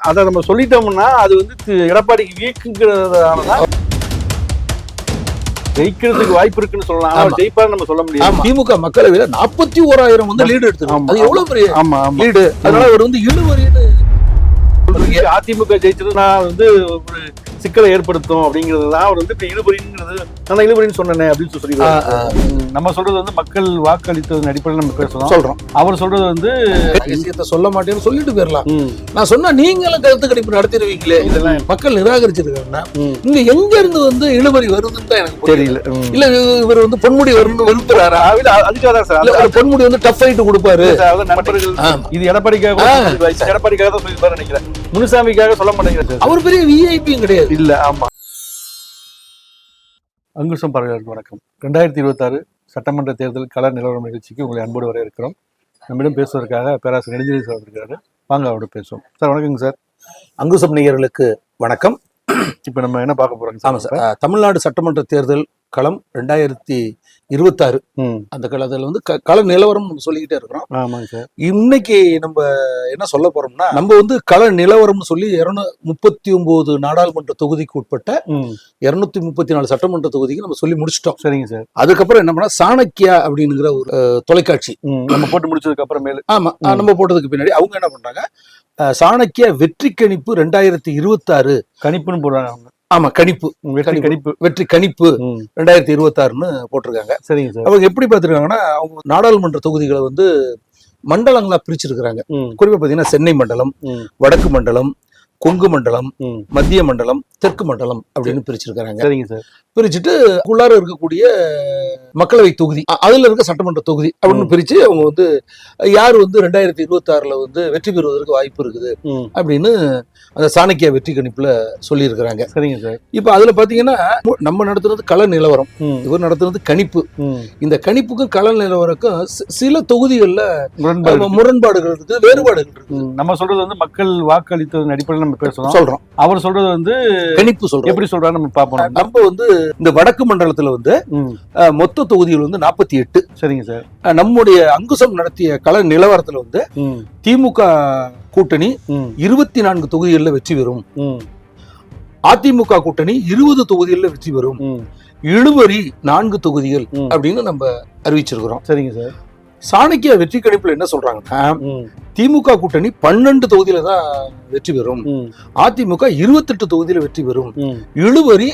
அதை நம்ம சொல்லிட்டோம்னா அது வந்து எடப்பாடிக்கு வீக்குங்கிறதுனாலதான் ஜெயிக்கிறதுக்கு வாய்ப்பு இருக்குன்னு சொல்லலாம். ஆனா ஜெயிப்பாரு நம்ம சொல்ல முடியாது. திமுக மக்களவையில நாற்பத்தி ஓராயிரம் வந்து லீடு எடுத்துருக்காங்க ஆமா. அது எவ்வளவு பெரிய ஆமா லீடு அதனால அவர் வந்து இழுவரின்னு. அதிமுக ஜெயிச்சதுன்னா வந்து ஒரு சிக்கலை ஏற்படுத்தும் அப்படிங்கிறது தான் அவர் வந்து இப்ப இழுபறிங்கிறது நான் இழுபறின்னு சொன்னேனே அப்படின்னு சொல்லி நம்ம சொல்றது வந்து மக்கள் வாக்களித்ததன் அடிப்படையில் நம்ம பேசுறோம் சொல்றோம். அவர் சொல்றது வந்து விஷயத்த சொல்ல மாட்டேன்னு சொல்லிட்டு போயிடலாம். நான் சொன்னா நீங்களும் கருத்து கணிப்பு நடத்திடுவீங்களே. இதெல்லாம் மக்கள் நிராகரிச்சிருக்காங்கன்னா இங்க எங்க இருந்து வந்து இழுவரி வருதுன்னு தான் எனக்கு தெரியல. இல்ல இவர் வந்து பொன்முடி வரும்னு வெறுப்புறாரா இல்ல, அதுக்காக சார். பொன்முடி வந்து டஃப் ஆயிட்டு கொடுப்பாரு. நண்பர்கள். இது எடப்பாடிக்காக. எடப்பாடிக்காக தான் சொல்லியிருப்பாரு நினைக்கிறேன். முனுசாமிக்காக சொல்ல மாட்டேங்கிறேன் அவர் பெரிய விஐபியும் கிடையாது. இல்ல ஆமா. அங்குசம் பறவைகளுக்கு வணக்கம். ரெண்டாயிரத்தி இருபத்தாறு சட்டமன்ற தேர்தல் கள நிலவரம் நிகழ்ச்சிக்கு உங்களை அன்போடு வர இருக்கிறோம் நம்மிடம் பேசுவதற்காக பேராசிரியர் நெடுஞ்செழி சார் வந்திருக்காரு வாங்க அவரோட பேசுவோம். சார் வணக்கங்க சார். அங்குசம் நேயர்களுக்கு வணக்கம். இப்போ நம்ம என்ன பார்க்க போறோங்க ஆமா சார். தமிழ்நாடு சட்டமன்ற தேர்தல் களம் ரெண்டாயிரத்தி இருபத்தாறு. அந்த களத்தில் வந்து க- கள நிலவரம் நம்ம சொல்லிக்கிட்டே இருக்கிறோம். ஆமாங்க சார். இன்னைக்கு நம்ம என்ன சொல்ல போறோம்னா நம்ம வந்து கள நிலவரம்னு சொல்லி இருநூ முப்பத்தி ஒன்பது நாடாளுமன்ற தொகுதிக்கு உட்பட்ட இருநூத்தி முப்பத்தி நாலு சட்டமன்ற தொகுதிக்கு நம்ம சொல்லி முடிச்சிட்டோம். சரிங்க சார். அதுக்கப்புறம் என்ன பண்ணா சாணக்கியா அப்படிங்கிற ஒரு தொலைக்காட்சி. நம்ம போட்டு முடிச்சதுக்கு அப்புறமேலு ஆமா அஹ், நம்ம போட்டதுக்கு பின்னாடி அவங்க என்ன பண்றாங்க சாணக்கியா வெற்றி கணிப்பு ரெண்டாயிரத்தி இருபத்தாறு கணிப்புன்னு போடுறாங்க அவங்க. ஆமா கணிப்பு. வெற்றி கணிப்பு. வெற்றி கணிப்பு ரெண்டாயிரத்தி இருபத்தாறுன்னு போட்டிருக்காங்க. சரிங்க சார். அவங்க எப்படி பார்த்துருக்காங்கன்னா அவங்க நாடாளுமன்ற தொகுதிகளை வந்து மண்டலங்களா பிரிச்சிருக்கிறாங்க. குறிப்பா பாத்தீங்கன்னா சென்னை மண்டலம் வடக்கு மண்டலம் கொங்கு மண்டலம் மத்திய மண்டலம் தெற்கு மண்டலம் அப்படின்னு பிரிச்சிருக்கிறாங்க. சரிங்க சார். பிரிச்சுட்டு உள்ளார இருக்கக்கூடிய மக்களவை தொகுதி. அதுல இருக்க சட்டமன்ற தொகுதி அப்படின்னு பிரிச்சு அவங்க வந்து யார் வந்து ரெண்டாயிரத்தி இருபத்தி ஆறுல வந்து வெற்றி பெறுவதற்கு வாய்ப்பு இருக்குது அப்படின்னு அந்த சாணக்கியா வெற்றி கணிப்புல சொல்லியிருக்கிறாங்க. சரிங்க சார். இப்ப அதுல பாத்தீங்கன்னா நம்ம நடத்துனது கள நிலவரம். இவர் நடத்துனது கணிப்பு. இந்த கணிப்புக்கும் கள நிலவரக்கும் சில தொகுதிகள்ல முரண்பாடுகள் இருக்குது வேறுபாடுகள் இருக்கு ம், நம்ம சொல்றது வந்து மக்கள் வாக்களித்ததன் அடிப்படையில் நம்ம பேசுறோம். சொல்றோம். அவர் சொல்றது வந்து கணிப்பு சொல்றோம். எப்படி சொல்றாரு நம்ம பார்ப்போம். நம்ம வந்து இந்த வடக்கு மண்டலத்துல வந்து மொத்த தொகுதிகள் வந்து நாற்பத்தி எட்டு. சரிங்க சார். நம்முடைய அங்குசம் நடத்திய கள நிலவரத்துல வந்து திமுக கூட்டணி இருபத்தி நான்கு தொகுதிகளில் வெற்றி பெறும். அதிமுக கூட்டணி இருபது தொகுதிகளில் வெற்றி பெறும். இழுவரி நான்கு தொகுதிகள். அப்படின்னு நம்ம அறிவிச்சிருக்கிறோம். சரிங்க சார். சாணக்கிய வெற்றி கணிப்புல என்ன சொல்றாங்கன்னா ம். திமுக கூட்டணி பன்னெண்டு தொகுதியில தான் வெற்றி பெறும். அதிமுக இருபத்தெட்டு தொகுதியில வெற்றி பெறும். இழுவரி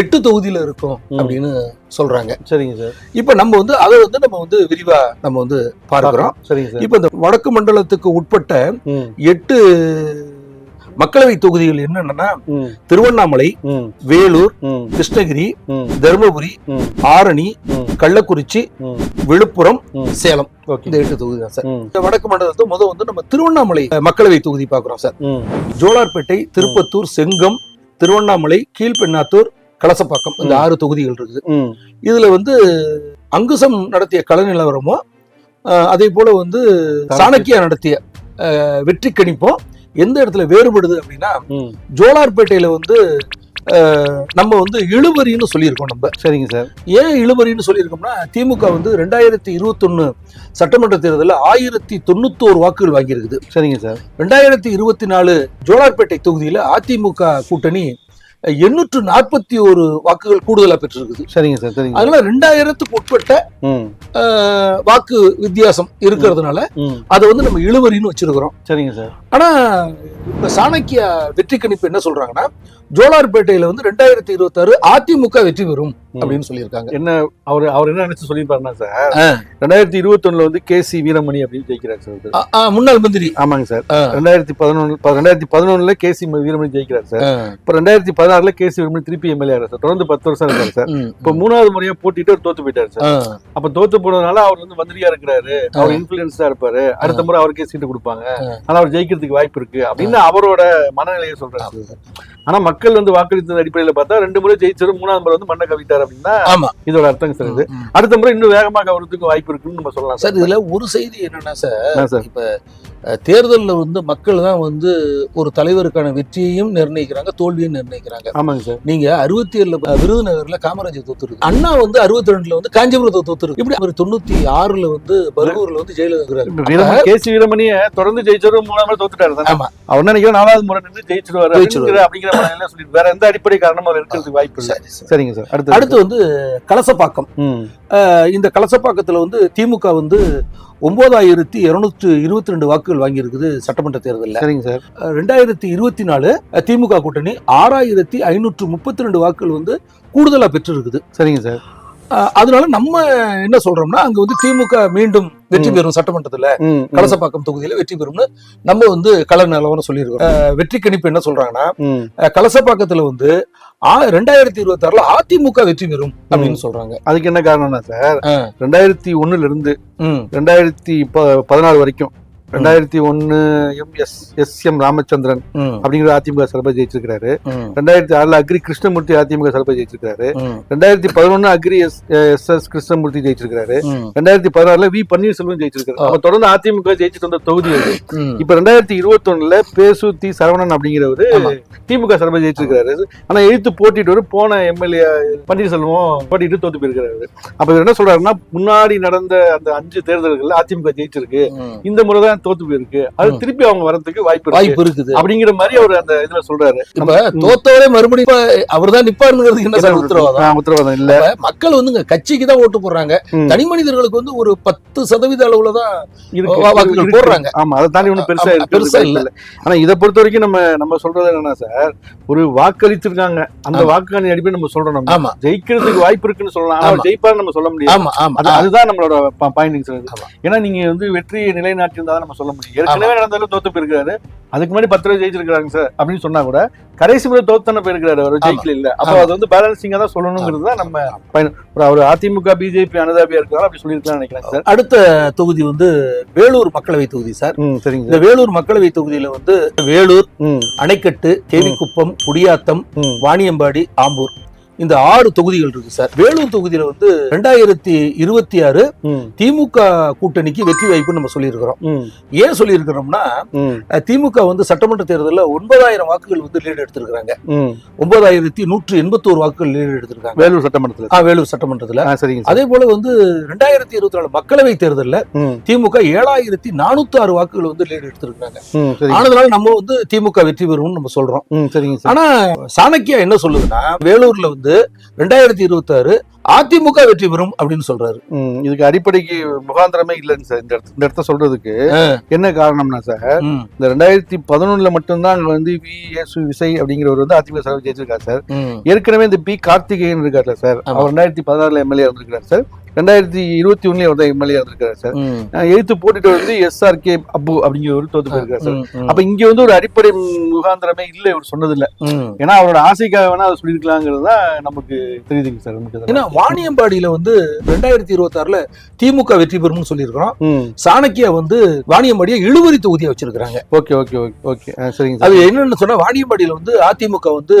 எட்டு தொகுதியில இருக்கும். அப்படின்னு சொல்றாங்க. சரிங்க சார். இப்ப நம்ம வந்து அதை வந்து நம்ம வந்து விரிவா நம்ம வந்து பார்க்கிறோம். சரிங்க சார். இப்ப இந்த வடக்கு மண்டலத்துக்கு உட்பட்ட எட்டு மக்களவை தொகுதிகள் என்னென்னா திருவண்ணாமலை வேலூர் கிருஷ்ணகிரி தருமபுரி ஆரணி கள்ளக்குறிச்சி விழுப்புரம். சேலம். இந்த எட்டு தொகுதி தான் சார் இந்த வடக்கு மண்டலத்தை முதல் வந்து நம்ம திருவண்ணாமலை மக்களவை தொகுதி பார்க்குறோம் சார். ஜோலார்பேட்டை திருப்பத்தூர் செங்கம் திருவண்ணாமலை கீழ்பெண்ணாத்தூர் கலசப்பாக்கம் இந்த ஆறு தொகுதிகள் இருக்குது. இதுல வந்து அங்குசம் நடத்திய கள நிலவரமும் அதே போல வந்து சாணக்கியா நடத்திய வெற்றி கணிப்பும் எந்த இடத்துல வேறுபடுது அப்படின்னா ஜோலார்பேட்டையில வந்து நம்ம வந்து இழுபறின்னு சொல்லியிருக்கோம் நம்ம. சரிங்க சார். ஏன் இழுபறின்னு சொல்லியிருக்கோம்னா திமுக வந்து ரெண்டாயிரத்தி இருபத்தொன்னு சட்டமன்ற தேர்தலில் ஆயிரத்தி தொண்ணூத்தோரு வாக்குகள் வாங்கியிருக்குது. சரிங்க சார். ரெண்டாயிரத்தி இருபத்தி நாலு ஜோலார்பேட்டை தொகுதியில அதிமுக கூட்டணி எண்ணூற்று நாற்பத்தி ஒரு வாக்குகள் கூடுதலா பெற்றிருக்குது. சரிங்க சார் சரிங்க. அதனால ரெண்டாயிரத்துக்கு உட்பட்ட வாக்கு வித்தியாசம் இருக்கிறதுனால அதை வந்து நம்ம இழுவரின்னு வச்சிருக்கிறோம். சரிங்க சார். ஆனா இப்ப சாணக்கியா வெற்றி கணிப்பு என்ன சொல்றாங்கன்னா ஜோலார்பேட்டையில வந்து ரெண்டாயிரத்தி இருபத்தாறு அதிமுக வெற்றி பெறும் அப்படின்னு சொல்லியிருக்காங்க. என்ன அவர் அவர் என்ன நினைச்சு சொல்லியிருப்பாருன்னா சார். ரெண்டாயிரத்தி இருபத்தொன்னுல வந்து கே சி வீரமணி அப்படின்னு ஜெயிக்கிறார் சார் முன்னாள் மந்திரி. ஆமாங்க சார். ரெண்டாயிரத்தி பதினொன்று ரெண்டாயிரத்தி பதினொன்னுல கே சி வீரமணி ஜெயிக்கிறார் சார். இப்போ ரெண்டாயிரத்தி பதினாறுல கே சி வீரமணி திருப்பி எம்எல்ஏ சார். தொடர்ந்து பத்து வருஷம் இருக்காரு சார். இப்போ மூணாவது முறையா போட்டிட்டு அவர் தோத்து போயிட்டாரு சார். அப்ப தோத்து போனதுனால அவர் வந்து மந்திரியா இருக்கிறாரு. அவர் இன்ஃபுளுன்ஸா இருப்பாரு. அடுத்த முறை அவருக்கே சீட்டு கொடுப்பாங்க. ஆனா அவர் ஜெயிக்கிறதுக்கு வாய்ப்பு இருக்கு. அப்படின்னு அவரோட மனநிலையை சொல்றாரு ஆனா மக்கள் வந்து வாக்களித்தது அடிப்படையில பார்த்தா ரெண்டு முறை ஜெயிச்சாரு மூணாவது முறை வந்து மண்ணை கவிட்டார் அப்படின்னா ஆமா. இதோட அர்த்தம் சார் இது. அடுத்த முறை இன்னும் வேகமாக கவரத்துக்கு வாய்ப்பு இருக்குன்னு நம்ம சொல்லலாம் சார். இதுல ஒரு செய்தி என்னன்னா சார்? இப்ப தேர்தல்ல வந்து மக்கள் தான் வந்து ஒரு தலைவருக்கான வெற்றியையும் நிர்ணயிக்கிறாங்க தோல்வியும் நிர்ணயிக்கிறாங்க. ஆமாங்க சார். நீங்க அறுபத்தி ஏழுல விருதுநகர்ல காமராஜர் தோத்துருக்கு. அண்ணா வந்து அறுபத்தி ரெண்டுல வந்து காஞ்சிபுரத்தை தோத்துருக்கு. இப்படி அவர் தொண்ணூத்தி ஆறுல வந்து பர்கூர்ல வந்து ஜெயில இருக்கிறாரு. இப்ப வீரமணி கே. சி. வீரமணிய தொடர்ந்து ஜெயிச்சவரும் மூணாவது தோத்துட்டாரு ஆமா. அவர் நினைக்கிறேன் நாலாவது முறை நின்று ஜெயிச்சிருவாரு. அப்படிங்கிற சொல்லிட்டு வேற எந்த அடிப்படை காரணமும் இருக்கிறதுக்கு வாய்ப்பு இல்லை. சரி, சரி. சரிங்க சார். அடுத்து அடுத்து வந்து கலசப்பாக்கம். இந்த கலசப்பாக்கத்துல வந்து திமுக வந்து ஒன்பதாயிரத்தி இருநூற்று இருபத்தி ரெண்டு வாக்குகள் வாங்கியிருக்குது சட்டமன்ற தேர்தலில். சரிங்க சார். ரெண்டாயிரத்தி இருபத்தி நாலு திமுக கூட்டணி ஆறாயிரத்தி ஐநூற்று முப்பத்தி ரெண்டு வாக்குகள் வந்து கூடுதலா பெற்றிருக்குது. சரிங்க சார். அதனால நம்ம என்ன சொல்றோம்னா அங்க வந்து திமுக மீண்டும் வெற்றி பெறும் சட்டமன்றத்துல கலசப்பாக்கம் தொகுதியில வெற்றி பெறும்னு நம்ம வந்து கள நிலவரம் சொல்லியிருக்கோம். வெற்றி கணிப்பு என்ன சொல்றாங்கன்னா கலசப்பாக்கத்துல வந்து ரெண்டாயிரத்தி இருபத்தி ஆறுல அதிமுக வெற்றி பெறும் அப்படின்னு சொல்றாங்க. அதுக்கு என்ன காரணம்னா சார். ரெண்டாயிரத்தி ஒண்ணுல இருந்து ரெண்டாயிரத்தி பதினாறு வரைக்கும் ரெண்டாயிரத்தி ஒன்னு M S S M Ramachandran அப்படிங்கிற அதிமுக சார்பா ஜெயிச்சிருக்காரு ரெண்டாயிரத்தி ஆறுல அக்ரி கிருஷ்ணமூர்த்தி அதிமுக சார்பா ஜெயிச்சிருக்காரு ரெண்டாயிரத்தி பதினொன்னு Agri S S S Krishnamurthy ஜெயிச்சிருக்காரு ரெண்டாயிரத்தி பதினாறுல வி பன்னீர்செல்வம் ஜெயிச்சிருக்காரு அப்ப தொடர்ந்து அதிமுக ஜெயிச்சுட்டு வந்த தொகுதி அது. இப்ப ரெண்டாயிரத்தி இருபத்தி ஒண்ணுல பேசு தி சரவணன் அப்படிங்கிறவரு. திமுக சார்பா ஜெயிச்சிருக்காரு ஆனா எழுத்து போட்டிட்டு போன எம்எல்ஏ பன்னீர்செல்வம் போட்டிட்டு தோத்து போயிருக்காரு அப்ப இவர் என்ன சொல்றாருன்னா முன்னாடி நடந்த அந்த அஞ்சு தேர்தல்கள்ல அதிமுக ஜெயிச்சிருக்கு. இந்த முறை தான் தோத்து போயிருக்கு அது. திருப்பி அவங்க வரதுக்கு வாய்ப்பு வாய்ப்பு இருக்குது. அப்படிங்கிற மாதிரி அவர் அந்த இதுல சொல்றாரு. இப்ப தோத்தவரே மறுபடியும் அவர் தான் நிப்பாருங்கிறதுக்கு என்ன சார் உத்தரவாதம்? உத்தரவாதம் இல்ல. மக்கள் வந்துங்க கட்சிக்கு தான் ஓட்டு போடுறாங்க. தனி மனிதர்களுக்கு வந்து ஒரு பத்து சதவீத அளவுல தான் வாக்குகள். போடுறாங்க. ஆமா அதை தாண்டி ஒண்ணும் பெருசா பெருசா இல்ல. ஆனா இதை பொறுத்த வரைக்கும் நம்ம நம்ம சொல்றது என்னன்னா சார் ஒரு வாக்களிச்சிருக்காங்க. அந்த. வாக்காளி அடிப்படை நம்ம சொல்றோம் நம்ம. ஆமா. ஜெயிக்கிறதுக்கு வாய்ப்பு இருக்குன்னு சொல்லலாம். ஆனா ஜெயிப்பாரு நம்ம சொல்ல முடியாது. அதுதான் நம்மளோட பாயிண்டிங். ஏன்னா நீங்க வந்து வெற்றியை நிலைநாட்டியிருந்தா நம்ம சொல்ல முடியும். ஏற்கனவே நடந்தாலும் தோத்து போயிருக்காரு. அதுக்கு முன்னாடி பத்து ரூபாய் ஜெயிச்சிருக்காங்க சார் அப்படின்னு சொன்னா கூட கடைசி முறை தோத்தான போயிருக்காரு அவர் ஜெயிக்கல இல்ல. அப்ப. அது வந்து பேலன்சிங்கா தான் சொல்லணுங்கிறது தான் நம்ம ஒரு அவர் அதிமுக பிஜேபி அனுதாபியா இருக்கலாம் அப்படி சொல்லியிருக்கலாம் நினைக்கிறேன் சார். அடுத்த தொகுதி வந்து வேலூர் மக்களவை தொகுதி சார். சரிங்க. இந்த வேலூர் மக்களவை தொகுதியில வந்து வேலூர் அணைக்கட்டு தேவிக்குப்பம் குடியாத்தம் வாணியம்பாடி ஆம்பூர். இந்த ஆறு தொகுதிகள் இருக்கு சார். வேலூர் தொகுதியில வந்து ரெண்டாயிரத்தி இருபத்தி ஆறு திமுக கூட்டணிக்கு வெற்றி வாய்ப்பு நம்ம சொல்லியிருக்கிறோம். ம். ஏன் சொல்லியிருக்கிறோம்னா ம். அஹ், திமுக வந்து சட்டமன்ற தேர்தலில் ஒன்பதாயிரம் வாக்குகள் வந்து லீடு எடுத்திருக்கிறாங்க. ஒன்பதாயிரத்தி நூற்றி எண்பத்தோரு வாக்குகள் லீடு எடுத்திருக்காங்க. வேலூர் சட்டமன்றத்துல. வேலூர் சட்டமன்றத்துல. சரிங்க சார். அதே போல வந்து ரெண்டாயிரத்தி இருபத்தி நாலு மக்களவை தேர்தலில் திமுக ஏழாயிரத்தி நானூத்தி ஆறு வாக்குகள் வந்து லீடு எடுத்திருக்காங்க ஆனதுனால நம்ம வந்து திமுக வெற்றி பெறும்னு நம்ம சொல்றோம். சரிங்க சார். ஆனா சாணக்கியா என்ன சொல்லுதுன்னா வேலூர்ல வந்து ரெண்டாயிரத்தி இருபத்தி ஆறு அதிமுக வெற்றி பெறும் அப்படின்னு சொல்றாரு. இதுக்கு அடிப்படைக்கு முகாந்திரமே இல்லைங்க சார். இந்த இடத்து இந்த இடத்த சொல்றதுக்கு. என்ன காரணம்னா சார் இந்த ரெண்டாயிரத்தி பதினொன்னுல மட்டும்தான் அங்க வந்து வி எஸ் விசை அப்படிங்கிறவர் வந்து அதிமுக சார்பில் ஜெயிச்சிருக்காரு சார். ஏற்கனவே இந்த பி கார்த்திகேயன் இருக்கார்ல சார். அவர் ரெண்டாயிரத்தி பதினாறுல எம்எல்ஏ இருந்திருக்காரு சார். ரெண்டாயிரத்தி இருபத்தி அவர் தான் எம்எல்ஏ இருந்திருக்காரு சார். எழுத்து போட்டுட்டு வந்து எஸ்ஆர்கே அப்பு அப்படிங்கிறவர் தோத்து போயிருக்காரு சார். அப்ப இங்க வந்து ஒரு அடிப்படை முகாந்திரமே இல்ல இவர் சொன்னது இல்ல. ஏன்னா அவரோட ஆசைக்காக வேணா அதை சொல்லியிருக்கலாங்கிறது தான் நமக்கு தெரியுதுங்க சார் நமக்கு ஏன்னா. வாணியம்பாடியில வந்து ரெண்டாயிரத்தி இருபத்தி ஆறுல திமுக வெற்றி பெறும்னு சொல்லியிருக்கிறோம். சாணக்கியா வந்து வாணியம்பாடியை இழுவரி தொகுதியா வச்சிருக்காங்க ஓகே ஓகே ஓகே ஓகே. சரிங்க சார். அது என்னன்னு சொன்னா வாணியம்பாடியில வந்து அதிமுக வந்து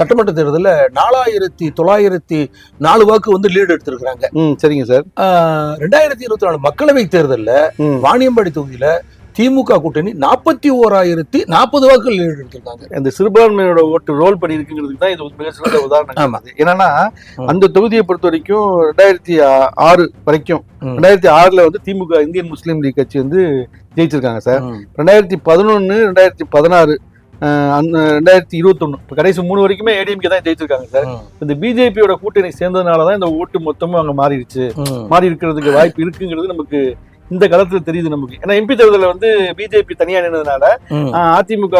சட்டமன்ற தேர்தலில் நாலாயிரத்தி தொள்ளாயிரத்தி நாலு வாக்கு வந்து லீடு எடுத்திருக்கிறாங்க. ம் சரிங்க சார் ரெண்டாயிரத்தி இருபத்தி நாலு மக்களவை தேர்தலில் வாணியம்பாடி தொகுதியில திமுக கூட்டணி நாற்பத்தி ஓராயிரத்தி நாற்பது வாக்குகள் எடுத்திருக்காங்க அந்த சிறுபான்மையோட ஓட்டு ரோல் பண்ணி இருக்குங்கிறதுக்கு தான் இது மிக சிறந்த உதாரணம். என்னன்னா. அந்த தொகுதியை பொறுத்த வரைக்கும் ரெண்டாயிரத்தி ஆறு வரைக்கும். ரெண்டாயிரத்தி ஆறுல வந்து திமுக இந்தியன் முஸ்லீம் லீக் கட்சி வந்து ஜெயிச்சிருக்காங்க சார் ரெண்டாயிரத்தி பதினொன்னு ரெண்டாயிரத்தி பதினாறு அந்த ரெண்டாயிரத்தி இருபத்தொன்னு. இப்போ கடைசி மூணு வரைக்குமே ஏடிஎம்கே தான் ஜெயிச்சிருக்காங்க சார். இந்த பிஜேபியோட கூட்டணி சேர்ந்ததுனால தான் இந்த ஓட்டு மொத்தமும் அங்க மாறிடுச்சு. மாறி இருக்கிறதுக்கு வாய்ப்பு இருக்குங்கிறது நமக்கு இந்த காலத்துல தெரியுது நமக்கு. ஏன்னா எம்பி தேர்தலில் வந்து பிஜேபி தனியா. ஆஹ் அதிமுக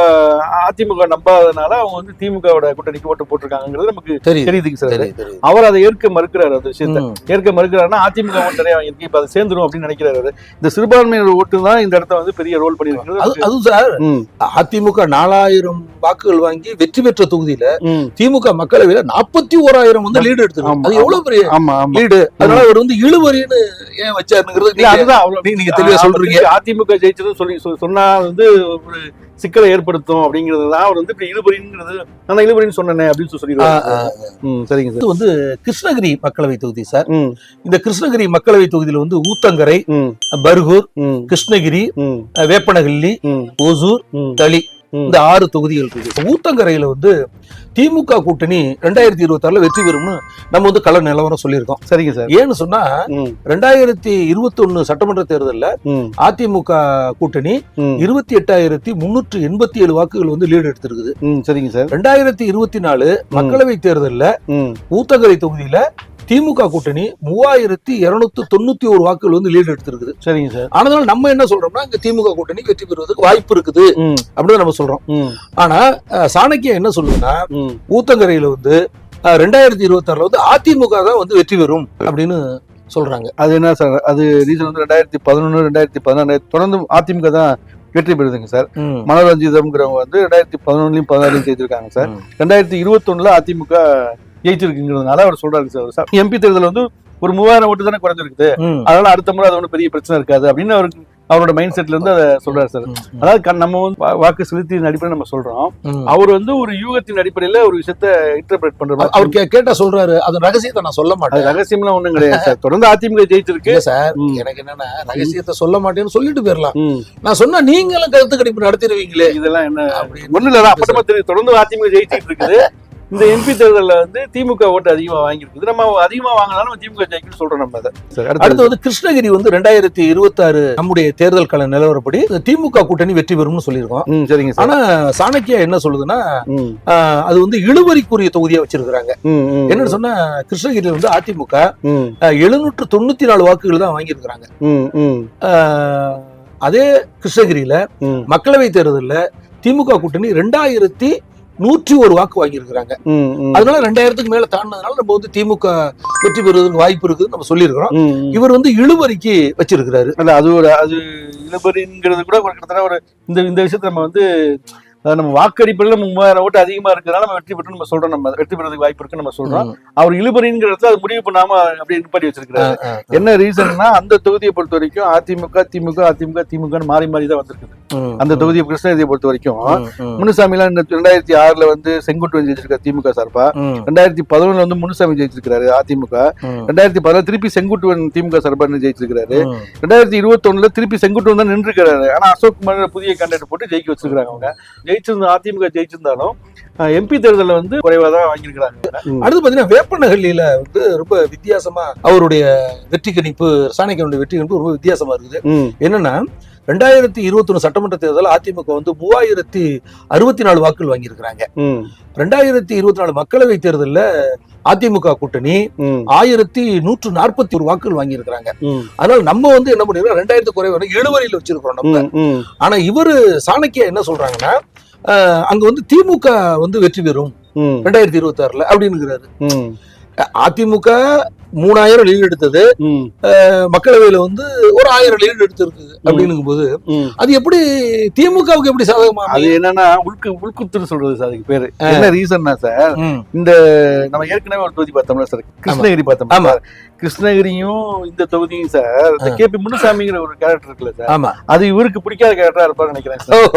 அதிமுக நம்பாததுனால அவங்க வந்து திமுகவோட கூட்டணிக்கு ஓட்டு போட்டிருக்காங்கிறது நமக்கு தெரியுது. தெரியுதுங்க சார். அவர் அதை ஏற்க மறுக்கிறாரு அந்த விஷயத்த. ஏற்க மறுக்கிறாருன்னா அதிமுக ஓட்டு நிறைய வாங்கியிருக்கு. இப்ப அதை சேர்ந்துரும் அப்படின்னு நினைக்கிறாரு. இந்த சிறுபான்மையினர் ஓட்டு தான் இந்த இடத்த வந்து பெரிய ரோல் அது பண்ணியிருக்கு அதுவும் சார் அதிமுக நாலாயிரம் வாக்குகள் வாங்கி வெற்றி பெற்ற தொகுதியில. திமுக மக்களவையில நாற்பத்தி ஓராயிரம் வந்து லீடு எடுத்திருக்கு ஆமா, அது எவ்வளவு பெரிய லீடு? அதனால அவர் வந்து இழுவரின்னு ஏன் வச்சாருங்கிறது அதுதான் அவ்வளவு நீங்க தெளிவா சொல்றீங்க. அதிமுக ஜெயிச்சதும் சொல்லி சொன்னா வந்து ஒரு சிக்கலை ஏற்படுத்தும் அப்படிங்கிறது தான் அவர் வந்து இப்படி இழுபறிங்கிறது. நான் இழுபறின்னு சொன்னேனே அப்படின்னு சொல்லி சரிங்க சார். வந்து கிருஷ்ணகிரி மக்களவை தொகுதி சார். இந்த கிருஷ்ணகிரி மக்களவை தொகுதியில வந்து ஊத்தங்கரை பர்கூர் கிருஷ்ணகிரி வேப்பனஹள்ளி ஓசூர் தளி. இந்த ஆறு தொகுதிகள் இருக்கு. ஊத்தங்கரையில வந்து திமுக கூட்டணி ரெண்டாயிரத்தி இருபத்தி ஆறுல வெற்றி பெறும்னு நம்ம வந்து கள நிலவரம் சொல்லியிருக்கோம். சரிங்க சார். ஏன்னு சொன்னா ரெண்டாயிரத்தி இருபத்தி ஒண்ணு சட்டமன்ற தேர்தல்ல அதிமுக கூட்டணி இருபத்தி எட்டாயிரத்தி முன்னூற்று எண்பத்தி ஏழு வாக்குகள் வந்து லீடு எடுத்திருக்குது. சரிங்க சார். ரெண்டாயிரத்தி இருபத்தி நாலு மக்களவை தேர்தல்ல ஊத்தங்கரை தொகுதியில திமுக கூட்டணி மூவாயிரத்தி இருநூத்தி தொண்ணூத்தி ஒரு வாக்குகள் வந்து லீடு எடுத்திருக்குது. சரிங்க சார். அதனால நம்ம என்ன சொல்றோம்னா இங்க திமுக கூட்டணி வெற்றி பெறுவதற்கு வாய்ப்பு இருக்குது அப்படின்னு நம்ம சொல்றோம். ஆனா சாணக்கியம் என்ன சொல்லுதுன்னா ஊத்தங்கரையில வந்து ரெண்டாயிரத்தி இருபத்தி ஆறுல வந்து அதிமுக தான் வந்து வெற்றி பெறும் அப்படின்னு சொல்றாங்க. அது என்ன சார்? அது ரீசன் வந்து ரெண்டாயிரத்தி பதினொன்று ரெண்டாயிரத்தி பதினாறு தொடர்ந்து அதிமுக தான் வெற்றி பெறுதுங்க சார். மனோரஞ்சிதம்ங்கிறவங்க வந்து ரெண்டாயிரத்தி பதினொன்னுலயும் பதினாலையும் செய்திருக்காங்க சார். ரெண்டாயிரத்தி இருபத்தொன்னுல அதிமுக ஜெயிச்சிருக்குங்கிறதுனால அவர் சொல்றாரு சார். எம்பி தேர்தல் வந்து ஒரு மூவாயிரம் ஓட்டு தானே குறைஞ்சிருக்குது. அதனால அடுத்த முறை அது ஒன்றும் பெரிய பிரச்சனை இருக்காது அப்படின்னு அவருக்கு அவரோட மைண்ட் செட்ல இருந்து அதை சொல்றாரு சார். அதாவது நம்ம வந்து வாக்கு செலுத்தியின் அடிப்படையில் நம்ம சொல்றோம். அவர் வந்து ஒரு யூகத்தின் அடிப்படையில ஒரு விஷயத்த இன்டர்பிரேட் பண்ற மாதிரி அவர் கேட்டா சொல்றாரு. அது ரகசியத்தை நான் சொல்ல மாட்டேன். ரகசியம்லாம் ஒண்ணும் கிடையாது சார். தொடர்ந்து அதிமுக ஜெயிச்சிருக்கு. சார். எனக்கு என்னன்னா ரகசியத்தை சொல்ல மாட்டேன்னு சொல்லிட்டு போயிடலாம். நான் சொன்னா நீங்களும் கருத்து கணிப்பு நடத்திடுவீங்களே. இதெல்லாம் என்ன? அப்படின்னு ஒண்ணு இல்ல அப்பட்டமா தெரியும் தொடர்ந்து அதிமுக ஜெயிச்சிட்டு இருக்குது. இந்த எம்பி தேர்தல்ல வந்து திமுக ஓட்டு அதிகமா வாங்கியிருக்குது. நம்ம அதிகமா வாங்கினாலும் நம்ம திமுக ஜெயிக்கணும்னு சொல்றோம் நம்ம அதை. அடுத்து வந்து கிருஷ்ணகிரி வந்து ரெண்டாயிரத்தி இருபத்தி ஆறு நம்முடைய தேர்தல் கள நிலவரப்படி திமுக கூட்டணி வெற்றி பெறும்னு சொல்லியிருக்கோம். சரிங்க சார். ஆனா சாணக்கியா என்ன சொல்லுதுன்னா அது வந்து இழுவரிக்குரிய தொகுதியா வச்சிருக்காங்க ம் ம் என்னன்னு சொன்னா கிருஷ்ணகிரியில வந்து அதிமுக எழுநூற்று தொண்ணூத்தி நாலு வாக்குகள் தான் வாங்கியிருக்கிறாங்க. அதே கிருஷ்ணகிரியில மக்களவை தேர்தல்ல திமுக கூட்டணி ரெண்டாயிரத்தி நூற்றி ஒரு வாக்கு வாங்கியிருக்கிறாங்க. அதனால ரெண்டாயிரத்துக்கு மேல தாண்டினதுனால நம்ம வந்து திமுக வெற்றி பெறுவதற்கு வாய்ப்பு இருக்குன்னு நம்ம சொல்லியிருக்கிறோம். இவர் வந்து இழுவரிக்கு வச்சிருக்கிறாரு. இல்ல அது ஒரு அது இளபரிங்கிறது கூட ஒரு கிட்டத்தட்ட ஒரு இந்த இந்த விஷயத்த நம்ம வந்து நம்ம வாக்கடிப்பில் நம்ம மூவாயிரம் ஓட்டு அதிகமா இருக்கிறனால நம்ம வெற்றி பெற்று நம்ம சொல்றோம். நம்ம வெற்றி பெறதுக்கு வாய்ப்பு இருக்குன்னு நம்ம சொல்றோம். அவர் இழுபறிங்கிற இடத்துல அது முடிவு பண்ணாம அப்படியே நிப்பாட்டி வச்சிருக்காரு ஆஹ், ஆஹ், என்ன ரீசன்னா அந்த தொகுதியை பொறுத்த வரைக்கும் அதிமுக திமுக அதிமுக திமுக மாறி மாறி தான் வந்திருக்குது. அந்த தொகுதியை கிருஷ்ணகிரியை பொறுத்த வரைக்கும் ம், ம், முனுசாமிலாம் இந்த ரெண்டாயிரத்தி ஆறுல வந்து செங்குட்டுவன் ஜெயிச்சிருக்காரு திமுக சார்பா? ரெண்டாயிரத்தி பதினொன்னுல வந்து முனுசாமி ஜெயிச்சிருக்காரு அதிமுக. ரெண்டாயிரத்தி பதினாறு திருப்பி செங்குட்டுவன் திமுக சார்பா ஜெயிச்சிருக்காரு. ரெண்டாயிரத்தி இருபத்தொன்னுல திருப்பி செங்குட்டுவன் தான் நின்றுக்கிறாரு ஆனா அசோக் குமார் புதிய கேண்டிடேட் போட்டு ஜெயிக்க வச்சிருக்காங்க அவங்க. ஜெயிச்சிருந்த அதிமுக ஜெயிச்சிருந்தாலும் எம்பி தேர்தலில் வந்து குறைவா தான் வாங்கியிருக்கிறாங்க. அடுத்து பாத்தீங்கன்னா வேப்பனஹள்ளியில வந்து ரொம்ப வித்தியாசமா அவருடைய வெற்றி கணிப்பு சாணக்கியனுடைய வெற்றி கணிப்பு ரொம்ப வித்தியாசமா இருக்குது. என்னன்னா ரெண்டாயிரத்தி இருபத்தி சட்டமன்ற தேர்தல் அதிமுக வந்து மூவாயிரத்தி அறுபத்தி நாலு வாக்குகள் வாங்கியிருக்கிறாங்க. ரெண்டாயிரத்தி இருபத்தி நாலு மக்களவை தேர்தல்ல அதிமுக கூட்டணி ஆயிரத்தி நூற்று நாற்பத்தி ஒரு வாக்குகள் வாங்கியிருக்கிறாங்க. அதனால நம்ம வந்து என்ன பண்ணிருக்கோம் ரெண்டாயிரத்து குறைவான இழுவரியில் வச்சிருக்கிறோம் நம்ம. ஆனா இவரு சாணக்கியா என்ன சொல்றாங்கன்னா அங்க வந்து திமுக வந்து வெற்றி பெறும். ரெண்டாயிரத்தி இருபத்தி ஆறுல அப்படின்னுங்கிறாரு அதிமுக மூணாயிரம் லீடு எடுத்தது. மக்களவையில வந்து ஒரு ஆயிரம் லீடு எடுத்திருக்கு. அப்படின்னும் போது. அது எப்படி திமுகவுக்கு எப்படி சாதகமா அது என்னன்னா உள்கு உள்குத்துன்னு சொல்றது சார் அதுக்கு பேரு. என்ன ரீசன்னா சார் ம், நம்ம ஏற்கனவே ஒரு தொகுதி பார்த்தோம்ல சார் கிருஷ்ணகிரி பார்த்தோம் ஆமா. கிருஷ்ணகிரியும் இந்த தொகுதியும் சார். இந்த கே பி முனுசாமிங்கிற ஒரு கேரக்டர் இருக்குல்ல சார். ஆமா. அது இவருக்கு பிடிக்காத கேரக்டரா இருப்பாரு நினைக்கிறேன் சார்.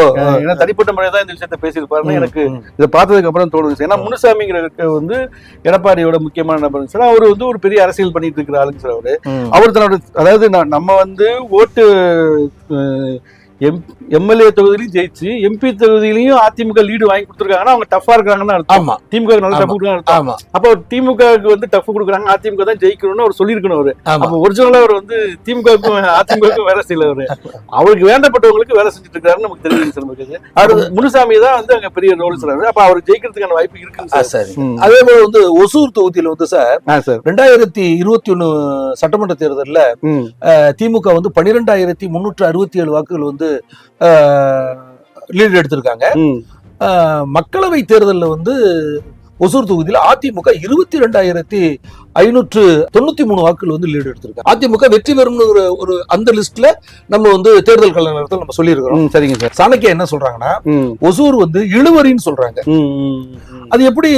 ஏன்னா தனிப்பட்ட முறையா தான் இந்த விஷயத்த பேசியிருப்பாருன்னு எனக்கு இதை பார்த்ததுக்கு அப்புறம் தோணுது சார். ஏன்னா முனுசாமிங்கிற வந்து எடப்பாடியோட முக்கியமான நபர் சார். அவர் வந்து ஒரு பெரிய அரசியல் பண்ணிட்டு இருக்கிற ஆளுங்க சார் அவரு. அவர் தன்னோட அதாவது நம்ம வந்து ஓட்டு எம்எல்ஏ தொகுதியிலையும் ஜெயிச்சு எம்பி தொகுதியிலையும் அதிமுக லீடு வாங்கி கொடுத்துருக்காங்கன்னா அவங்க டஃபா இருக்காங்கன்னு அர்த்தம். ஆமா. திமுக நல்ல. டஃப் கொடுக்குறாங்க ஆமா. அப்போ திமுகவுக்கு வந்து டஃப் கொடுக்குறாங்க அதிமுக தான் ஜெயிக்கணும்னு அவர் சொல்லியிருக்கணும் அவரு. அப்போ ஒரிஜினலா அவர் வந்து திமுகவுக்கும் அதிமுகவுக்கும் வேலை செய்யல அவரு. அவருக்கு வேண்டப்பட்டவங்களுக்கு வேலை செஞ்சுட்டு இருக்காருன்னு நமக்கு தெரியுது சார் அவர் முனுசாமி தான் வந்து அங்க பெரிய ரோல் சார் அப்ப அவர் ஜெயிக்கிறதுக்கான வாய்ப்பு இருக்குங்க ஆ, சார். அதே போல வந்து ஒசூர் தொகுதியில வந்து சார் ரெண்டாயிரத்தி இருபத்தி ஒண்ணு சட்டமன்ற தேர்தல்ல திமுக வந்து பன்னிரெண்டாயிரத்தி முன்னூற்று அறுபத்தி ஏழு வாக்குகள் வந்து லீடு எடுத்திருக்காங்க. மக்களவை தேர்தல்ல வந்து ஒசூர் தொகுதியில அதிமுக இருபத்தி ரெண்டாயிரத்தி ஐநூற்று தொண்ணூத்தி மூணு வாக்குகள் வந்து லீடு எடுத்திருக்காங்க. அதிமுக வெற்றி பெறும்னு ஒரு ஒரு அந்த லிஸ்ட்ல நம்ம வந்து தேர்தல் கல நேரத்தில் நம்ம சொல்லியிருக்கிறோம். சரிங்க சார். சாணக்கியா என்ன சொல்றாங்கன்னா ஒசூர் வந்து இழுவரின்னு சொல்றாங்க. அது எப்படி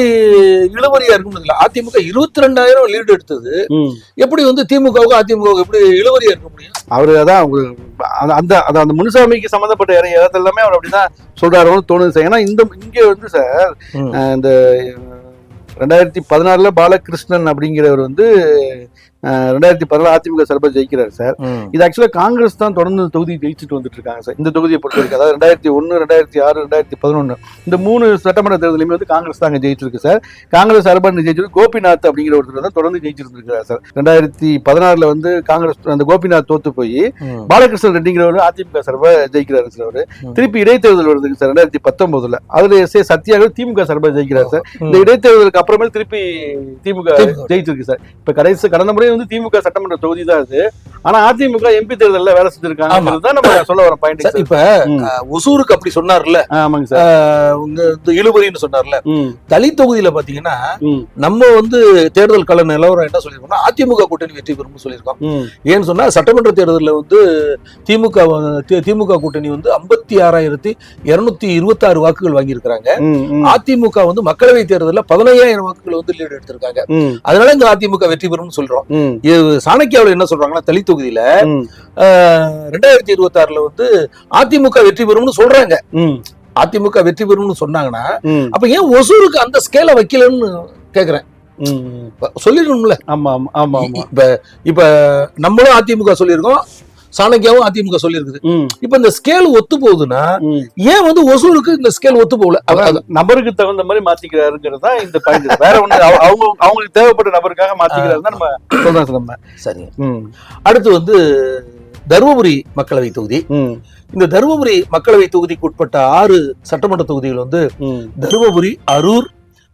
இழுவரியா இருக்கும்னு தெரியல. அதிமுக இருபத்தி ரெண்டாயிரம் லீடு எடுத்தது. எப்படி வந்து திமுகவுக்கு அதிமுக எப்படி இழுவரியா இருக்க முடியும்? அவரு அதான் அந்த- அந்த முனுசாமிக்கு சம்பந்தப்பட்ட இற- இடத்துல எல்லாமே அவர் அப்படிதான் சொல்றாருன்னு தோணுது சார். ஏன்னா இந்த இங்க வந்து சார் இந்த ரெண்டாயிரத்தி பதினாறில் பாலகிருஷ்ணன் அப்படிங்கிறவர் வந்து ரெண்டாயிரத்தி பதினாறு அதிமுக சார்பாக ஜெயிக்கிறார் சார். இது ஆக்சுவலா காங்கிரஸ் தான் தொடர்ந்து தொகுதி ஜெயிச்சுட்டு வந்துட்டு இருக்காங்க சார். இந்த தொகுதியை பொறுத்த வரைக்கும் அதாவது ரெண்டாயிரத்தி ஒன்று ரெண்டாயிரத்தி ஆறு ரெண்டாயிரத்தி பதினொன்று இந்த மூணு சட்டமன்ற தேர்தலையுமே வந்து காங்கிரஸ் தான் அங்கே ஜெயிச்சிருக்கு சார். காங்கிரஸ் சார்பாக ஜெயிச்சிருக்கு கோபிநாத் அப்படிங்கிற ஒருத்தர் தான் தொடர்ந்து ஜெயிச்சிருந்திருக்கிறார் சார். ரெண்டாயிரத்தி பதினாறுல வந்து காங்கிரஸ் அந்த கோபிநாத் தோத்து போய் பாலகிருஷ்ணன் ரெட்டிங்கிறவர் அதிமுக சார்பாக ஜெயிக்கிறாரு சார் அவரு. திருப்பி இடைத்தேர்தல் வருதுங்க சார் ரெண்டாயிரத்தி பத்தொன்பதுல. அதுல எஸ் ஏ சத்யாகர் திமுக சார்பாக ஜெயிக்கிறார் சார். இந்த இடைத்தேர்தலுக்கு அப்புறமேல் திருப்பி திமுக. ஜெயிச்சிருக்கு சார். இப்ப கடைசி கடந்த முறை வந்து திமுக சட்டமன்ற தொகுதி தான் அது ஆனா அதிமுக எம்பி தேர்தல்ல வேலை செஞ்சிருக்காங்க. நம்ம சொல்ல வர பாயிண்ட் சார், இப்ப ஒசூருக்கு அப்படி சொன்னார்ல. ஆமாங்க சார். இழுவரின்னு சொன்னார்ல. தலித் தொகுதியில பாத்தீங்கன்னா நம்ம வந்து தேர்தல் கள நிலவரம் என்ன சொல்லியிருக்கோம்னா அதிமுக கூட்டணி வெற்றி பெறும்னு சொல்லியிருக்கோம். ஏன்னு சொன்னா சட்டமன்ற தேர்தலில் வந்து திமுக திமுக கூட்டணி வந்து ஐம்பத்தி ஆறாயிரத்தி இருநூத்தி இருபத்தி ஆறு வாக்குகள் வாங்கியிருக்கிறாங்க. அதிமுக வந்து மக்களவை தேர்தலில் பதினையாயிரம் வாக்குகள் வந்து லீடு எடுத்திருக்காங்க. அதனால இந்த அதிமுக வெற்றி பெறும்னு சொல்றோம். இது சாணக்கியாவில் என்ன சொல்றாங்கன்னா தலித் தொகுதியில ரெண்டாயிரத்தி இருபத்தி ஆறுல வந்து அதிமுக வெற்றி பெறும்னு சொல்றாங்க. அதிமுக வெற்றி பெறும்னு சொன்னாங்கன்னா அப்ப ஏன் ஒசூருக்கு அந்த ஸ்கேல வைக்கலன்னு கேக்குறேன். சொல்லிடணும்ல. ஆமா ஆமா ஆமா ஆமா. இப்ப இப்ப நம்மளும் அதிமுக சொல்லியிருக்கோம் சாணக்கியாவும் அதிமுக சொல்லியிருக்குது. இப்ப இந்த ஸ்கேல் ஒத்து போகுதுன்னா. ஏன் வந்து ஒசூருக்கு இந்த ஸ்கேல் ஒத்து போகல? நபருக்கு தகுந்த மாதிரி மாத்திக்கிறாருங்கிறது தான் இந்த பாயிண்ட் வேற ஒண்ணு அவ- அவங்க அவங்களுக்கு தேவைப்பட்ட நபருக்காக மாத்திக்கிறாரு தான் நம்ம சொல்றோம் சார் நம்ம சரி. அடுத்து வந்து தருமபுரி மக்களவை தொகுதி. இந்த தருமபுரி மக்களவை தொகுதிக்கு உட்பட்ட ஆறு சட்டமன்ற தொகுதிகள் வந்து தருமபுரி அரூர்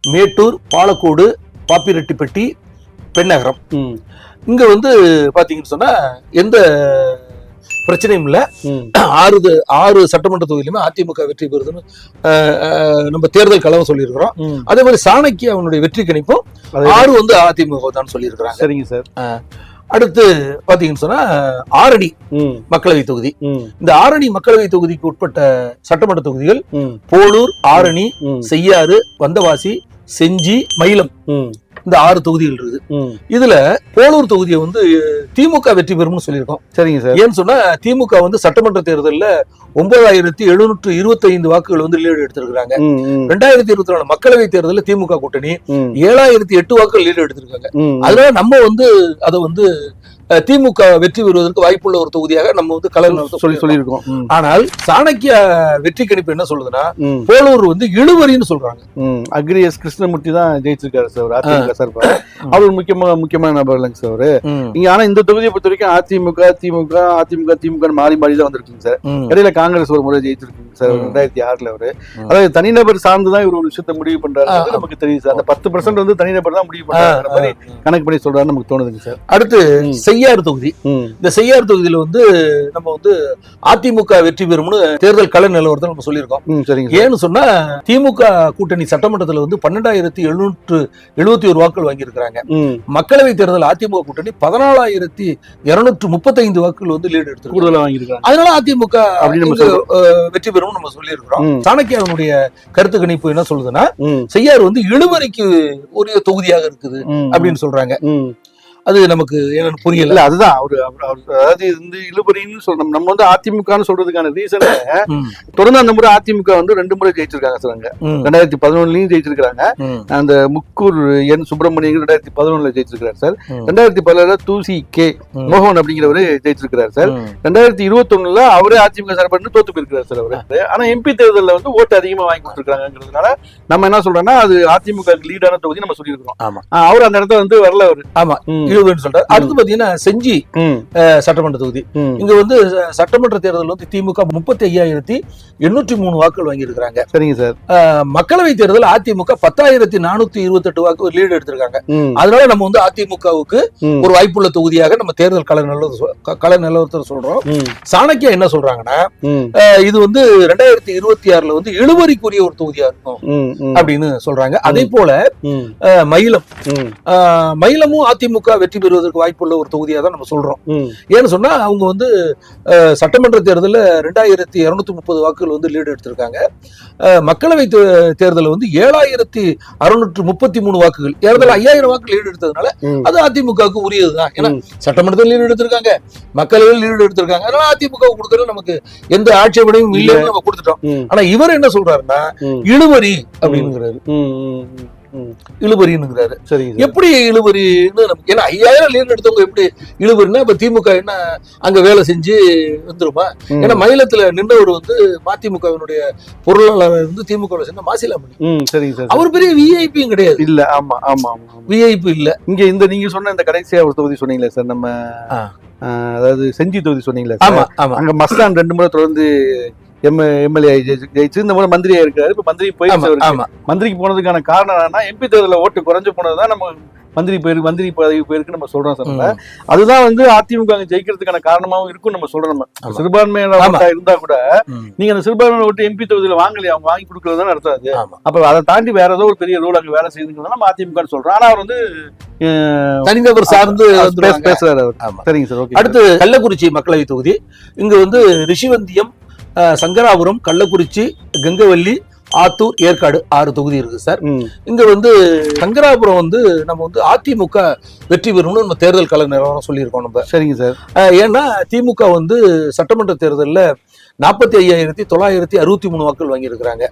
மேட்டூர் பாலக்கோடு பாப்பிரெட்டிப்பட்டி பெண்ணகரம். இங்க வந்து பாத்தீங்கன்னு சொன்னா எந்த பிரச்சனையும் இல்ல. ஆறு ஆறு சட்டமன்ற தொகுதியிலுமே அதிமுக வெற்றி பெறுதுன்னு நம்ம தேர்தல் கலவரம் சொல்லியிருக்கிறோம். அதே மாதிரி சாணக்கிய அவனுடைய வெற்றி கணிப்பும் ஆறு வந்து அதிமுக தான் சொல்லியிருக்கிறாங்க. சரிங்க சார். அடுத்து பாத்தீங்கன்னு சொன்னா ஆரணி மக்களவை தொகுதி. இந்த ஆரணி மக்களவை தொகுதிக்கு உட்பட்ட சட்டமன்ற தொகுதிகள் போலூர் ஆரணி செய்யாறு வந்தவாசி செஞ்சி மயிலம் இந்த ஆறு தொகுதிகள் இருக்குது. இதுல போலூர் தொகுதியை வந்து திமுக வெற்றி பெறும்னு சொல்லியிருக்கோம். சரிங்க சார். ஏன்னு சொன்னா திமுக வந்து சட்டமன்ற தேர்தலில் ஒன்பதாயிரத்தி எழுநூற்று இருபத்தி ஐந்து வாக்குகள் வந்து லீடு ம், ரெண்டாயிரத்தி இருபத்தி நாலு மக்களவை தேர்தலில் திமுக கூட்டணி. ஏழாயிரத்தி எட்டு வாக்குகள் லீடு எடுத்திருக்காங்க. அதனால நம்ம வந்து அதை வந்து திமுக வெற்றி பெறுவதற்கு வாய்ப்புள்ள ஒரு தொகுதியாக நம்ம வந்து கலர் சொல்லி சொல்லியிருக்கோம். ஆனால் சாணக்கிய வெற்றி கணிப்பு என்ன சொல்லுதுன்னா போலூர் வந்து இழுவரின்னு சொல்றாங்க. அக்ரி எஸ் கிருஷ்ணமூர்த்தி தான் ஜெயிச்சிருக்காரு சார் அதிமுக சார் அவர் முக்கியமா முக்கியமான நபர் இல்லைங்க சார் அவரு. இங்க ஆனா இந்த தொகுதியை பொறுத்த வரைக்கும் அதிமுக திமுக அதிமுக திமுக மாறி மாறி தான் வந்திருக்குங்க சார். இடையில காங்கிரஸ் ஒரு முறை ஜெயிச்சிருக்குங்க சார். ரெண்டாயிரத்தி ஆறுல அவரு. அதாவது தனிநபர் சார்ந்து தான் இவர் ஒரு விஷயத்த முடிவு பண்றாரு. நமக்கு தெரியுது சார். அந்த பத்து பர்சன்ட் வந்து தனிநபர் தான் முடிவு பண்றாரு மாதிரி கணக்கு பண்ணி சொல்றாரு நமக்கு தோணுதுங்க சார். அடுத்து. செய்யாறு தொகுதி. இந்த செய்யாறு தொகுதியில வந்து நம்ம வந்து அதிமுக வெற்றி பெறும்னு தேர்தல் கள நிலவரத்தை நம்ம சொல்லியிருக்கோம். சரிங்க சார். ஏன்னு சொன்னா திமுக கூட்டணி சட்டமன்றத்துல வந்து பன்னெண்டாயிரத்தி எழுநூற்று எழுபத்தி ஒரு வாக்குகள் வாங்கியிருக்கிறாங்க. மக்களவை தேர்தல் அதிமுக கூட்டணி பதினாலாயிரத்தி இருநூற்று முப்பத்தைந்து வாக்குகள் வந்து லீடு எடுத்திருக்காங்க. கூடுதலா வாங்கியிருக்காங்க. அதனால அதிமுக வெற்றி பெறும். நம்ம சொல்லியிருக்கிறோம் ம். சாணக்கியனுடைய கருத்து கணிப்பு என்ன சொல்லுதுன்னா ம், செய்யாறு வந்து இழுவரைக்கு உரிய தொகுதியாக இருக்குது அப்படின்னு சொல்றாங்க. அது நமக்கு என்னன்னு புரியல. இல்ல அதுதான். அவரு- அதாவது வந்து இழுபறின்னு சொல்றோம். நம்ம வந்து அதிமுகன்னு சொல்றதுக்கான ரீசன் தொடர்ந்து அந்த முறை அதிமுக வந்து ரெண்டு முறை ஜெயிச்சிருக்காங்க சார் அங்க. ரெண்டாயிரத்தி பதினொன்னுலயும் ஜெயிச்சிருக்காங்க அந்த முக்கூர் என் சுப்பிரமணியன் ரெண்டாயிரத்தி பதினொன்னுல ஜெயிச்சிருக்காரு சார். ரெண்டாயிரத்தி பதினாறுல தூசி கே. மோகன் அப்படிங்கிறவரு ஜெயிச்சிருக்காரு சார். ரெண்டாயிரத்தி இருபத்தொன்னுல அவரே அதிமுக சார்பு தோத்து போயிருக்காரு சார் அவரு. ஆனா எம்பி தேர்தல்ல வந்து ஓட்டு அதிகமா வாங்கி கொடுத்துருக்காங்கிறதுனால நம்ம என்ன சொல்றோம்னா அது அதிமுக லீடான தொகுதி நம்ம சொல்லியிருக்கோம் அவர் அந்த இடத்துல வந்து வரல அவரு. ஆமா. ம், இழுபறின்னு சொல்றாரு. அடுத்து பாத்தீங்கன்னா செஞ்சி சட்டமன்ற தொகுதி. இங்க வந்து சட்டமன்ற தேர்தல் வந்து திமுக முப்பத்தி ஐயாயிரத்தி எண்ணூற்றி மூணு வாக்குகள் வாங்கியிருக்கிறாங்க. சரிங்க சார். மக்களவை தேர்தல் அதிமுக பத்தாயிரத்தி நானூத்தி இருபத்தெட்டு வாக்கு லீடு எடுத்திருக்காங்க. அதனால நம்ம வந்து அதிமுகவுக்கு ஒரு வாய்ப்புள்ள தொகுதியாக நம்ம தேர்தல் கள நிலவரத்தை சொ- க- கள நிலவரத்தை சொல்றோம். சாணக்கியா என்ன சொல்றாங்கன்னா இது வந்து ரெண்டாயிரத்தி இருபத்தி ஆறுல வந்து இழுபறிக்குரிய ஒரு தொகுதியா இருக்கும் அப்படின்னு சொல்றாங்க. அதே போல மயிலம். மயிலமும் அதிமுக வெற்றி பெறுவதற்கு வாய்ப்புள்ள ஒரு தொகுதியா தான் நம்ம சொல்றோம். ஏன்னு சொன்னா அவங்க வந்து சட்டமன்ற தேர்தலில் ரெண்டாயிரத்தி இருநூத்தி முப்பது வாக்குகள் வந்து லீடு எடுத்திருக்காங்க. மக்களவை தேர்தலில் வந்து ஏழாயிரத்தி அறுநூற்று முப்பத்தி மூணு வாக்குகள் ஏறதால ஐயாயிரம் வாக்கு லீடு எடுத்ததுனால. அது அதிமுகவுக்கு உரியதுதான். ஏன்னா. சட்டமன்றத்தில் லீடு எடுத்திருக்காங்க. மக்களவையில் லீடு எடுத்திருக்காங்க. அதனால அதிமுக கொடுக்கறது நமக்கு எந்த ஆட்சேபனையும் இல்லைன்னு நம்ம கொடுத்துட்டோம். ஆனா இவர் என்ன சொல்றாருன்னா இழுபறி அப்படிங்கிறாரு. சரிங்க சார். எப்படி இழுபறின்னு நமக்கு ஏன்னா ஐயாயிரம் லீடு எடுத்தவங்க எப்படி இழுபறின்னா இப்ப திமுக என்ன அங்க வேலை செஞ்சு வந்துருமா? ஏன்னா மயிலத்துல நின்றவர் வந்து மதிமுகவினுடைய பொருளாளர் வந்து திமுக சேர்ந்த மாசிலாமணி. சரிங்க சார் அவர் பெரிய விஐபியும் கிடையாது. இல்ல ஆமா ஆமா. விஐபி இல்ல. இங்க இந்த நீங்க சொன்ன இந்த கடைசியா ஒரு தொகுதி சொன்னீங்களே சார் நம்ம அதாவது செஞ்சி தொகுதி சொன்னீங்களே ஆமா சார். ஆமா. அங்க மஸ்தான் ரெண்டு முறை தொடர்ந்து எம் எம்எல்ஏ ஜெயிச்சு இந்த முறை மந்திரியா இருக்காரு. இப்ப மந்திரி ஆமா மந்திரிக்கு போனதுக்கான காரணம் என்னன்னா எம்பி தேர்தலில் ஓட்டு குறைஞ்சு போனதுதான் நம்ம மந்திரி போயிருக்கு மந்திரி பதவி போயிருக்கு நம்ம சொல்றோம் சார். அதுதான் வந்து அதிமுக ஜெயிக்கிறதுக்கான காரணமாவும் இருக்கும் நம்ம சொல்றோம் நம்ம. சிறுபான்மையான. ஓட்டா இருந்தா கூட. நீங்க அந்த சிறுபான்மையான ஓட்டு எம்பி தொகுதியில வாங்கலையா? அவங்க வாங்கி கொடுக்கறதுதான் அர்த்தம் அது. ஆமா. அப்ப அதை தாண்டி வேற ஏதோ ஒரு பெரிய ரூல் அங்க வேலை செய்யுதுங்கிறத நம்ம அதிமுக சொல்றோம். ஆனா அவர் வந்து தனிநபர் சார்ந்து. பேசுறாரு சரிங்க சார் ஓகே. அடுத்து கள்ளக்குறிச்சி மக்களவை தொகுதி. இங்க வந்து ரிஷிவந்தியம் சங்கராபுரம் கள்ளக்குறிச்சி கங்கவல்லி ஆத்தூர் ஏற்காடு ஆறு தொகுதி இருக்கு சார். இங்க வந்து சங்கராபுரம் வந்து நம்ம வந்து அதிமுக வெற்றி பெறும்னு நம்ம தேர்தல் கள நிலவரம் சொல்லியிருக்கோம் நம்ம. சரிங்க சார். ஏன்னா திமுக வந்து சட்டமன்ற தேர்தலில் நாற்பத்தி ஐயாயிரத்தி தொள்ளாயிரத்தி அறுபத்தி மூணு வாக்குகள் வாங்கியிருக்கிறாங்க.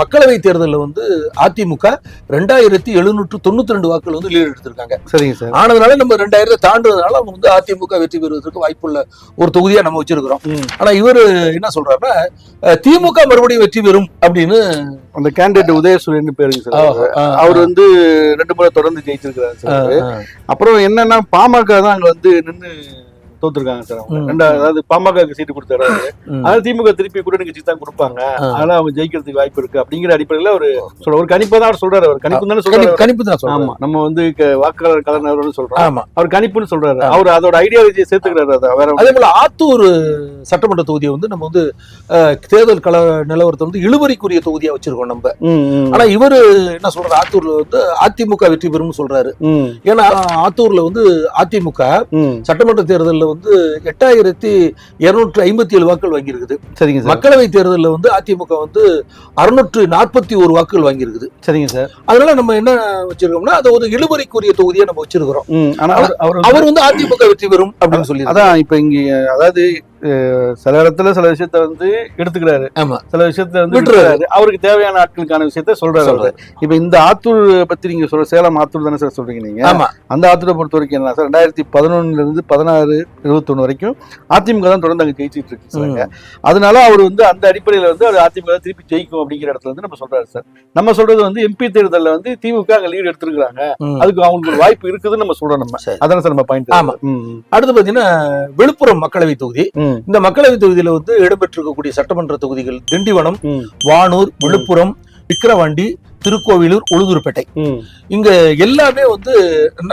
மக்களவை தேர்தலில் வந்து அதிமுக ரெண்டாயிரத்தி எழுநூற்று தொண்ணூத்தி ரெண்டு வாக்குகள் வந்து லீடு எடுத்திருக்காங்க. சரிங்க சார். ஆனதுனால நம்ம ரெண்டாயிரத்தை தாண்டுறதுனால அவங்க வந்து அதிமுக வெற்றி பெறுவதற்கு வாய்ப்புள்ள ஒரு தொகுதியா நம்ம வச்சிருக்கிறோம். ஆனா இவரு என்ன சொல்றாருன்னா திமுக மறுபடியும் வெற்றி பெறும் அப்படின்னு அந்த கேண்டிடேட் உதயசூரியன் பேருங்க சார் அவரு. வந்து ரெண்டு முறை தொடர்ந்து ஜெயிச்சிருக்கிறாரு சார் அப்புறம் என்னன்னா பாமக தான் அங்க வந்து நின்னு தோத்துருக்காங்க சார் அவங்க. ரெண்டாவது அதாவது பாமக சீட்டு. ம். அதனால திமுக திருப்பி கூட்டணி கட்சி தான் கொடுப்பாங்க. ஆ. அதனால அவங்க ஜெயிக்கிறதுக்கு வாய்ப்பு இருக்கு அப்படிங்கிற அடிப்படையில ஒரு சொல்ற ஒரு கணிப்பை தான் அவர் சொல்றாரு அவர். கணிப்பு தானே சொல்றாரு கணிப்பு தான் ஆமா நம்ம வந்து வாக்காளர் கலந்து சொல்றோம். அவர் கணிப்புன்னு சொல்றாரு. அவர் அதோட ஐடியாலஜியை சேர்த்துக்கிறாரு அதை. வேற அதே போல ஆத்தூர் சட்டமன்ற தொகுதியை வந்து நம்ம வந்து தேர்தல் கள நிலவரத்தை வந்து இழுபறிக்குரிய தொகுதியா வச்சிருக்கோம் நம்ம. ஆனா இவரு என்ன சொல்றாரு? ஆத்தூர்ல வந்து அதிமுக வெற்றி பெறும்னு சொல்றாரு. ஏன்னா ஆத்தூர்ல வந்து அதிமுக. சட்டமன்ற தேர்தலில் வந்து எட்டாயிரத்தி இருநூற்றி ஐம்பத்தி ஏழு வாக்குகள் வாங்கியிருக்குது. சரிங்க சார். மக்களவை தேர்தலில் வந்து அதிமுக வந்து அறுநூற்று நாற்பத்தி ஒரு வாக்குகள் வாங்கியிருக்குது. சரிங்க சார். அதனால நம்ம என்ன வச்சிருக்கோம்னா அதை ஒரு இழுபறிக்குரிய தொகுதியா நம்ம வச்சிருக்கிறோம். அவர் வந்து- அதிமுக வெற்றி பெறும் அப்படின்னு சொல்லி அதான் இப்ப இங்க அதாவது சில இடத்துல சில விஷயத்த வந்து எடுத்துக்கிறாரு ஆமா. சில விஷயத்த வந்து விட்டுறாரு. அவருக்கு தேவையான ஆட்களுக்கான விஷயத்த சொல்றாரு அவரு. இப்ப இந்த ஆத்தூர் பத்தி நீங்க சொல்ற சேலம் ஆத்தூர் தானே சார் சொல்றீங்க நீங்க ஆமா அந்த ஆத்தூரை பொறுத்த வரைக்கும் என்ன சார் ரெண்டாயிரத்தி பதினொன்னுல இருந்து பதினாறு இருபத்தொன்னு வரைக்கும் அதிமுக தான் தொடர்ந்து அங்க ஜெயிச்சிட்டு இருக்கு. அதனால அவர் வந்து அந்த அடிப்படையில வந்து அது அதிமுக திருப்பி ஜெயிக்கும் அப்படிங்கிற இடத்துல வந்து நம்ம சொல்றாரு சார் நம்ம சொல்றது வந்து எம்பி தேர்தல்ல வந்து திமுக அங்க லீடு எடுத்திருக்காங்க. அதுக்கு அவங்களுக்கு வாய்ப்பு இருக்குதுன்னு நம்ம சொல்றோம் நம்ம. அதானே சார் நம்ம பாயிண்ட் ஆமா. அடுத்து பாத்தீங்கன்னா விழுப்புரம் மக்களவை தொகுதி இந்த மக்களவை தொகுதியில வந்து இடம்பெற்றிருக்கக்கூடிய சட்டமன்ற தொகுதிகள் திண்டிவனம் வானூர் விழுப்புரம் விக்கிரவாண்டி திருக்கோவிலூர் உளுதூர்பேட்டை இங்க எல்லாமே வந்து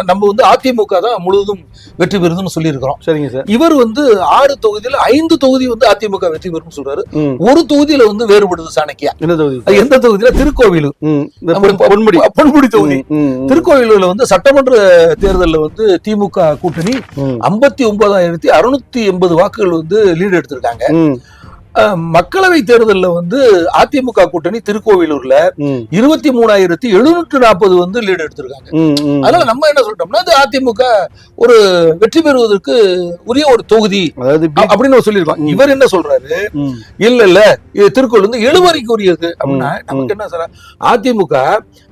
நம்ம வந்து அதிமுக தான் முழுவதும் வெற்றி பெறுதுன்னு சொல்லியிருக்கிறோம். சரிங்க சார். இவர் வந்து ஆறு தொகுதியில ஐந்து தொகுதி வந்து அதிமுக வெற்றி பெறும் சொல்றாரு. ஒரு தொகுதியில வந்து வேறுபடுது சாணக்கியா. என்ன தொகுதி? எந்த தொகுதியில? திருக்கோவிலூர். பொன்முடி. பொன்முடி தொகுதி. திருக்கோவிலூர்ல வந்து சட்டமன்ற தேர்தல்ல வந்து திமுக கூட்டணி ஐம்பத்தி ஒன்பதாயிரத்தி அறுநூத்தி எண்பது வாக்குகள் வந்து லீடு எடுத்திருக்காங்க. மக்களவை தேர்தல்ல வந்து அதிமுக கூட்டணி திருக்கோவிலூர்ல இருபத்தி மூணாயிரத்தி எழுநூற்று நாற்பது வந்து லீடு எடுத்திருக்காங்க. அதனால நம்ம என்ன சொல்லிட்டோம்னா அது அதிமுக ஒரு வெற்றி பெறுவதற்கு உரிய ஒரு தொகுதி. அப்படின்னு சொல்லியிருக்கோம். இவர் என்ன சொல்றாரு? இல்ல இல்ல. இது திருக்கோள் வந்து எழுவரைக்கு உரியது அப்படின்னா நமக்கு என்ன சார் அதிமுக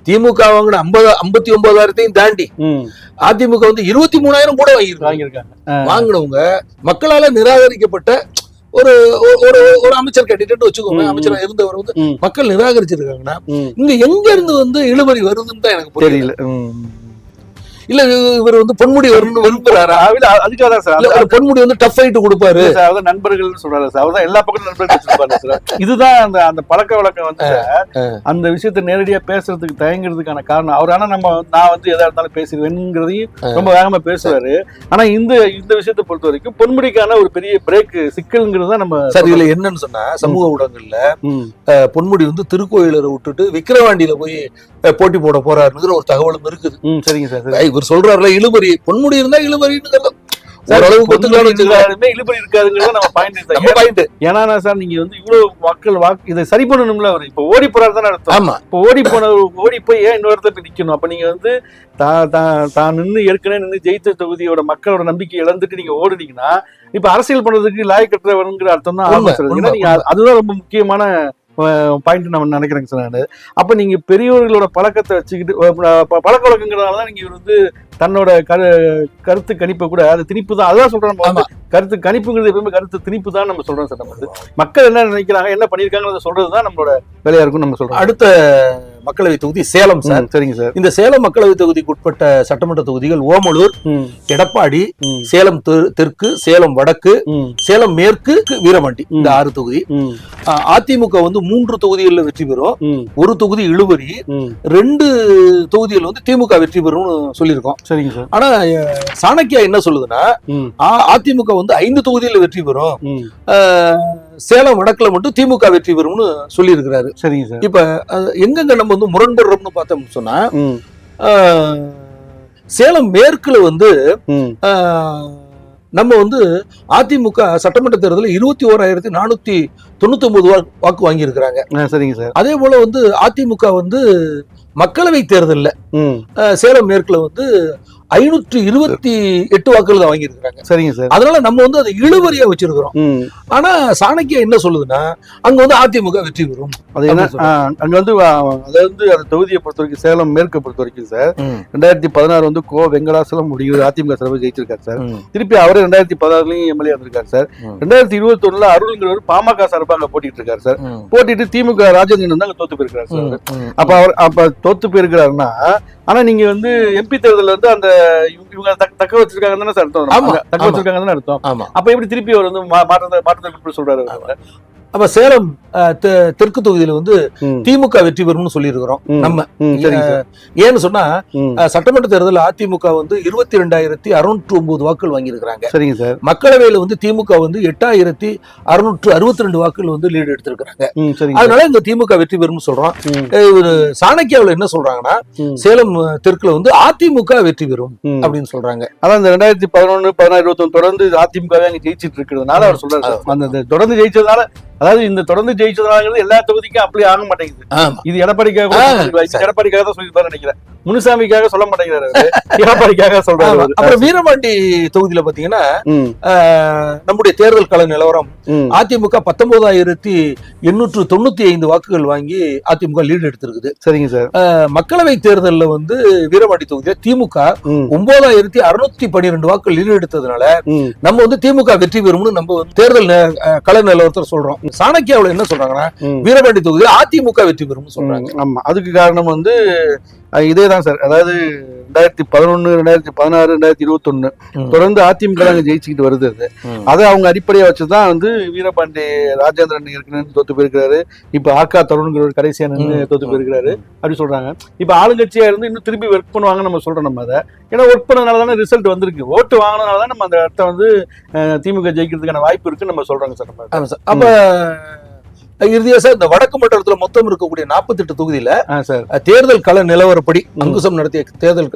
திமுக வாங்கின ஐம்பது ஐம்பத்தி ஒன்பதாயிரத்தையும் தாண்டி அதிமுக வந்து இருபத்தி மூணாயிரம் கூட வாங்கியிருக்காங்க. வாங்கினவங்க மக்களால நிராகரிக்கப்பட்ட ஒரு ஒரு- ஒரு அமைச்சர் கேட்டுட்டு வச்சுக்கோங்க. அமைச்சரா இருந்தவர் வந்து மக்கள் நிராகரிச்சிருக்காங்கன்னா. இங்க எங்க இருந்து வந்து இழுபறி வருதுன்னு தான் எனக்கு புரியல இல்ல இவர் வந்து பொன்முடி வரணும்னு விரும்புறாரா அதுக்காக தான் சார். பொன்முடி வந்து டஃப் ஆயிட்டு கொடுப்பாரு. அவர்தான் நண்பர்கள்னு சொல்றாரு சார். அவர்தான் எல்லா பக்கமும் நண்பர்கள் சார். இதுதான் அந்த அந்த பழக்க வழக்கம் வந்து அந்த விஷயத்தை நேரடியா பேசுறதுக்கு தயங்குறதுக்கான காரணம். அவர் ஆனா நம்ம நான் வந்து எதா இருந்தாலும் பேசிடுவேன்ங்கிறதையும் ரொம்ப வேகமா பேசுவாரு. ஆனா இந்த இந்த விஷயத்தை பொறுத்த வரைக்கும் பொன்முடிக்கான ஒரு பெரிய பிரேக் சிக்கல்ங்கிறது தான் நம்ம சார் இதுல என்னன்னு சொன்னா சமூக ஊடகங்கள்ல பொன்முடி வந்து திருக்கோயிலரை விட்டுட்டு விக்கிரவாண்டியில போய் போட்டி போட போறாருங்கிற ஒரு தகவலும் இருக்குது. சரிங்க சார் இவர் சொல்றாருல இழுபறி. பொன்முடி இருந்தா இழுபறின்னு மக்கள் வாக்கு இதை சரி பண்ணணும்ல அவர். இப்ப ஓடி போறாரு தானே அர்த்தம். இப்போ ஓடி போன ஓடி போய் ஏன் இன்னொரு இடத்துல நிக்கணும்? அப்ப நீங்க வந்து தான் தான் நின்று ஏற்கனவே நின்று ஜெயித்த தொகுதியோட மக்களோட நம்பிக்கை இழந்துட்டு நீங்க ஓடுனீங்கன்னா இப்ப அரசியல் பண்றதுக்கு லாய் கட்டுறவனுங்கிற அர்த்தம் தான் அதுதான் ரொம்ப முக்கியமான பாயிண்ட் நான் நினைக்கிறேங்க சார் நான். அப்ப நீங்க பெரியவர்களோட பழக்கத்தை வச்சுக்கிட்டு பழக்க வழக்கங்கிறதால தான் நீங்க இவர் வந்து தன்னோட கரு கருத்து கணிப்பை கூட அது திணிப்பு தான் அதான் சொல்றோம் நம்ம கருத்து கணிப்புங்கிறது எப்பவுமே கருத்து திணிப்பு தான் நம்ம சொல்றோம் சார் நம்ம மக்கள் என்ன நினைக்கிறாங்க என்ன பண்ணிருக்காங்கிறத சொல்றது தான் நம்மளோட வேலையா இருக்கும் நம்ம சொல்றோம். அடுத்த மக்களவை தொகுதி சேலம் சார். சரிங்க சார். இந்த சேலம் மக்களவை தொகுதிக்கு உட்பட்ட சட்டமன்ற தொகுதிகள் ஓமலூர் எடப்பாடி சேலம் தெற்கு சேலம் வடக்கு சேலம் மேற்கு வீரமண்டி இந்த. ஆறு தொகுதி. அதிமுக வந்து மூன்று தொகுதிகளில் வெற்றி பெறும். ஒரு தொகுதி ம். ரெண்டு தொகுதிகள் வந்து திமுக வெற்றி பெறும்னு சொல்லியிருக்கோம். சரிங்க சார். ஆனா சாணக்கியா என்ன சொல்லுதுன்னா அதிமுக வந்து ஐந்து தொகுதியில் வெற்றி பெறும். சேலம் வடக்குல மட்டும் திமுக வெற்றி பெறும்னு சொல்லியிருக்கிறாரு. சரிங்க சார். இப்ப எங்கெங்க நம்ம வந்து முரண்படுறோம்னு பார்த்தோம்னு சொன்னா சேலம் மேற்குல வந்து நம்ம வந்து அதிமுக சட்டமன்ற தேர்தலில் இருபத்தி ஓராயிரத்தி நானூத்தி தொண்ணூத்தி ஒன்பது வாக்கு வாங்கியிருக்கிறாங்க. சரிங்க சார். அதே போல வந்து அதிமுக வந்து மக்களவை தேர்தல்ல சேலம் மேற்குல வந்து ஐநூற்றி இருபத்தி எட்டு வாக்குகள் தான் வாங்கியிருக்கிறாங்க. சரிங்க சார். அதனால நம்ம வந்து அதை இழுவரியா வச்சிருக்கிறோம். ஆனா சாணக்கியா என்ன சொல்லுதுன்னா அங்க வந்து அதிமுக வெற்றி பெறும் அது என்ன அங்க வந்து அதாவது அந்த தொகுதியை பொறுத்த வரைக்கும் சேலம் மேற்கை பொறுத்த வரைக்கும் சார் ரெண்டாயிரத்தி பதினாறு வந்து கோ வெங்கடாசலம் முடிவு அதிமுக சிறப்பு ஜெயிச்சிருக்காரு சார். திருப்பி அவரே ரெண்டாயிரத்தி பதினாறுலயும் எம்எல்ஏ வந்திருக்காரு சார். ரெண்டாயிரத்தி இருபத்தி ஒண்ணுல அருள்ங்கிறவர் பாமக சார்பாக அங்க போட்டிட்டு இருக்காரு சார். போட்டிட்டு திமுக ராஜேந்திரன் வந்து அங்க தோத்து போயிருக்காரு சார். அப்ப அவர் அப்ப தோத்து போயிருக்கிறாருன்னா ஆனா நீங்க வந்து எம்பி தேர்தல்ல வந்து அந்த இவங்க தக்க- தக்க வச்சிருக்காங்கன்னு தானே சார் அர்த்தம் தக்க ஆமா. வச்சிருக்காங்கன்னு தானே அர்த்தம் அப்ப எப்படி திருப்பி அவர் வந்து மாற்றத்தை மாற்றத்தை சொல்றாரு அவரு? அப்ப சேலம் தெற்கு தொகுதியில வந்து திமுக வெற்றி பெறும்னு சொல்லியிருக்கிறோம். நம்ம ஏன்னு சொன்னா சட்டமன்ற தேர்தலில் அதிமுக வந்து இருபத்தி ரெண்டாயிரத்தி அறுநூற்று ஒன்பது வாக்குகள் வாங்கியிருக்கிறாங்க. சரிங்க சார். மக்களவையில வந்து திமுக வந்து எட்டாயிரத்தி அறுநூற்று அறுபத்தி ரெண்டு வாக்குகள் வந்து லீடு எடுத்திருக்கிறாங்க. அதனால இந்த திமுக வெற்றி பெறும்னு சொல்றோம். இவரு சாணக்கியாவில் என்ன சொல்றாங்கன்னா சேலம் தெற்குல வந்து அதிமுக வெற்றி பெறும். அப்படின்னு சொல்றாங்க. அதான் இந்த ரெண்டாயிரத்தி பதினொன்னு பதினாறு இருபத்தொன்னு தொடர்ந்து அதிமுகவே அங்க ஜெயிச்சிட்டு இருக்கிறதுனால அவர் சொல்றாரு. அந்த தொடர்ந்து ஜெயிச்சதுனால அதாவது இந்த தொடர்ந்து ஜெயிச்சதுனால எல்லா தொகுதிக்கும் அப்ளை ஆக மாட்டேங்குது. இது எடப்பாடிக்காக எடப்பாடிக்காக தான் சொல்லிருப்பாரு நினைக்கிறேன். முனுசாமிக்காக சொல்ல மாட்டேங்கிறாரு. எடப்பாடிக்காக சொல்றாரு. அப்புறம் வீரபாண்டி தொகுதியில பாத்தீங்கன்னா நம்முடைய தேர்தல் கள நிலவரம் அதிமுக பத்தொன்பதாயிரத்தி எண்ணூற்று தொண்ணூத்தி ஐந்து வாக்குகள் வாங்கி அதிமுக லீடு எடுத்திருக்குது. சரிங்க சார். மக்களவை தேர்தல்ல வந்து வீரபாண்டி தொகுதியில திமுக ஒன்பதாயிரத்தி அறுநூத்தி பன்னிரெண்டு வாக்குகள் லீடு எடுத்ததுனால நம்ம வந்து திமுக வெற்றி பெறும்னு நம்ம வந்து தேர்தல் கள நிலவரத்தை சொல்றோம். சாணக்கியாவில் என்ன சொல்றாங்கன்னா. வீரபாண்டி தொகுதியில் அதிமுக வெற்றி பெறும்னு சொல்றாங்க ஆமா அதுக்கு காரணம் வந்து இதே தான் சார் அதாவது ரெண்டாயிரத்தி பதினொன்னு ரெண்டாயிரத்தி பதினாறு ரெண்டாயிரத்தி இருபத்தொன்னு. தொடர்ந்து அதிமுக அங்க ஜெயிச்சுக்கிட்டு வருது அது. அதை அவங்க அடிப்படையா வச்சுதான் வந்து வீரபாண்டி ராஜேந்திரன் ஏற்கனவே தோத்து போயிருக்கிறாரு இப்ப ஆக்கா தருண்கிறவர் கடைசியா நின்று ம். தோத்து போயிருக்கிறாரு அப்படி சொல்றாங்க இப்ப ஆளுங்கட்சியா இருந்து இன்னும் திரும்பி ஒர்க் பண்ணுவாங்கன்னு நம்ம சொல்றோம் நம்ம அதை ஏன்னா ஒர்க் பண்ணனால தானே ரிசல்ட் வந்திருக்கு ஓட்டு வாங்கினனால தான் நம்ம அந்த இடத்த வந்து திமுக ஜெயிக்கிறதுக்கான வாய்ப்பு இருக்குன்னு நம்ம சொல்றாங்க சார் நம்ம சார். அப்போ இறுதியா சார் இந்த வடக்கு மண்டலத்துல மொத்தம் இருக்கக்கூடிய 48 தொகுதியில தேர்தல் கள நிலவரப்படி. அங்குசம் நடத்திய தேர்தல்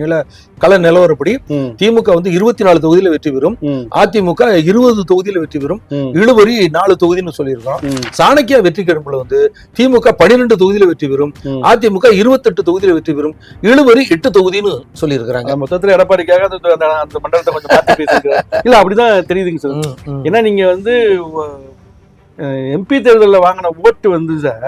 நில கள நிலவரப்படி திமுக வந்து இருபத்தி நாலு தொகுதியில வெற்றி பெறும். அதிமுக இருபது தொகுதியில வெற்றி பெறும். இழுபறி நாலு தொகுதின்னு சொல்லியிருக்கோம். சாணக்கியா வெற்றி கிழம்புல வந்து திமுக பன்னிரெண்டு தொகுதியில வெற்றி பெறும். அதிமுக இருபத்தெட்டு தொகுதியில வெற்றி பெறும். இழுபறி எட்டு தொகுதின்னு சொல்லியிருக்கிறாங்க. மொத்தத்துல எடப்பாடிக்காக அந்த மண்டலத்தை கொஞ்சம் இல்ல அப்படிதான் தெரியுதுங்க சார் ஏன்னா நீங்க வந்து எம்பி தேர்தலில் வாங்கின ஓட்டு வந்து சார்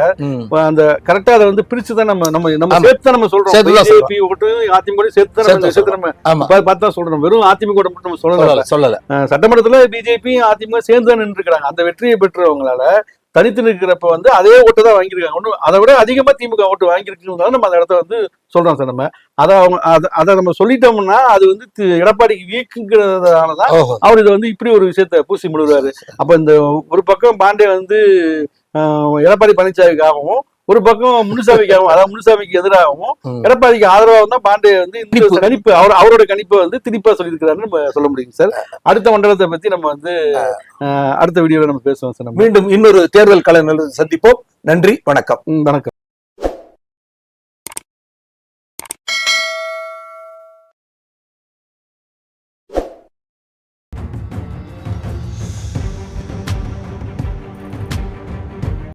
அந்த கரெக்டா அதை வந்து பிரிச்சு தான் நம்ம நம்ம நம்ம. சேர்த்து நம்ம சொல்றோம். பிஜேபி ஓட்டு அதிமுக சேர்த்து தான் சேர்த்து நம்ம பார்த்து சொல்றோம். வெறும் அதிமுக ஓட்டு மட்டும் நம்ம சொல்லல. சொல்லல சட்டமன்றத்துல பிஜேபி அதிமுக சேர்ந்து தான் நின்று அந்த வெற்றியை பெற்றவங்களால தனித்து நிற்கிறப்ப வந்து அதே ஓட்டு தான் வாங்கியிருக்காங்க. ஒன்றும் அதை விட அதிகமா திமுக ஓட்டு வாங்கியிருக்குனால நம்ம அந்த இடத்த வந்து சொல்றோம் சார் நம்ம. அதை அவங்க அதை அதை நம்ம சொல்லிட்டோம்னா அது வந்து எடப்பாடிக்கு வீக்குங்கிறதுனால தான் அவர் இதை வந்து இப்படி ஒரு விஷயத்த பூசி முடுறாரு. அப்ப இந்த ஒரு பக்கம் பாண்டே வந்து எடப்பாடி பழனிசாமிக்காகவும் ஒரு பக்கம் முனுசாமிக்காகவும் அதாவது முனுசாமிக்கு எதிராகவும். எடப்பாடிக்கு ஆதரவாகவும் தான் பாண்டே வந்து இந்த கணிப்பு. அவர் அவரோட கணிப்பை வந்து திணிப்பா சொல்லியிருக்கிறாருன்னு நம்ம சொல்ல முடியும் சார். அடுத்த மண்டலத்தை பத்தி நம்ம வந்து அடுத்த வீடியோல நம்ம பேசுவோம் சார் மீண்டும் இன்னொரு தேர்தல் கலைஞர் சந்திப்போம். நன்றி வணக்கம். வணக்கம்.